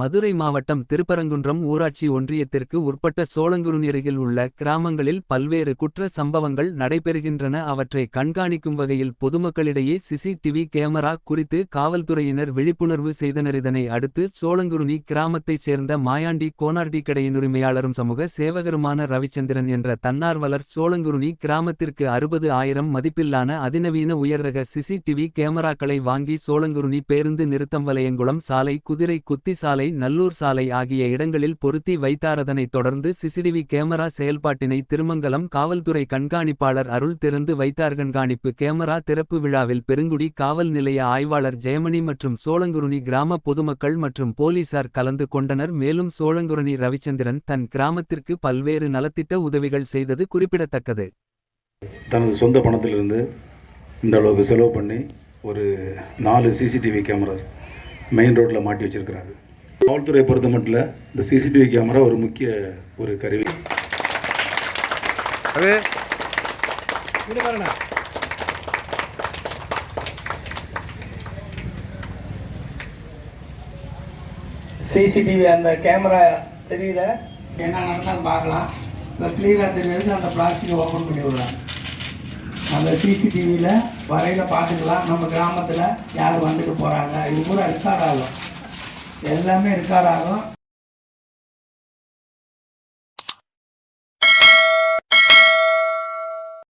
மதுரை மாவட்டம் திருப்பரங்குன்றம் ஊராட்சி ஒன்றியத்திற்கு உட்பட்ட சோளங்குறுநீரில் உள்ள கிராமங்களில் பல்வேறு குற்ற சம்பவங்கள் நடைபெறுகின்றன. அவற்றை கண்காணிக்கும் வகையில் பொதுமக்களிடையே சிசிடிவி கேமரா குறித்து காவல்துறையினர் விழிப்புணர்வு செய்தனர். இதனை அடுத்து சோழங்குருனி கிராமத்தைச் சேர்ந்த மாயாண்டி கோனார்டி கடையின் உரிமையாளரும் சமூக சேவகருமான ரவிச்சந்திரன் என்ற தன்னார்வலர் சோழங்குருனி கிராமத்திற்கு அறுபது ஆயிரம் மதிப்பில்லான அதிநவீன உயர்ரக சிசிடிவி கேமராக்களை வாங்கி சோழங்குருனி பேருந்து நிறுத்தம் வலையங்குளம் சாலை குதிரை குத்தி சாலை நல்லூர் சாலை ஆகிய இடங்களில் பொருத்தி வைத்தாரதனைத் தொடர்ந்து சிசிடிவி கேமரா செயல்பாட்டினை திருமங்கலம் காவல்துறை கண்காணிப்பாளர் அருள் திறந்து வைத்தார். கண்காணிப்பு கேமரா திறப்பு விழாவில் பெருங்குடி காவல் நிலைய ஆய்வாளர் ஜெயமணி மற்றும் சோழங்குருணி கிராம பொதுமக்கள் மற்றும் போலீசார் கலந்து கொண்டனர். மேலும் சோழங்குருணி ரவிச்சந்திரன் தன் கிராமத்திற்கு பல்வேறு நலத்திட்ட உதவிகள் செய்தது குறிப்பிடத்தக்கது. தனது சொந்த பணத்திலிருந்து இந்த அளவுக்கு செலவு பண்ணி ஒரு நாலு சிசிடிவி கேமரா மெயின் ரோட்டில் மாட்டி வச்சிருக்கிறாரு. காவல்துறையை பொறுத்த மட்டும் இந்த சிசிடிவி கேமரா ஒரு முக்கிய ஒரு கருவி. அது? சிசிடிவி அந்த கேமரா தெரியல. என்ன நடந்தாலும் பார்க்கலாம். இப்போ கிளியராக தெரியுது அந்த பிளாஸ்டிக் ஓப்பன் பண்ணி விடுறாங்க அந்த சிசிடிவியில் வரையில் பார்த்துக்கலாம். நம்ம கிராமத்தில் யார் வந்துட்டு போகிறாங்க இது பூரா ரெக்கார்ட் ஆகும் எல்லாமே ரெக்கார்ட் ஆகும்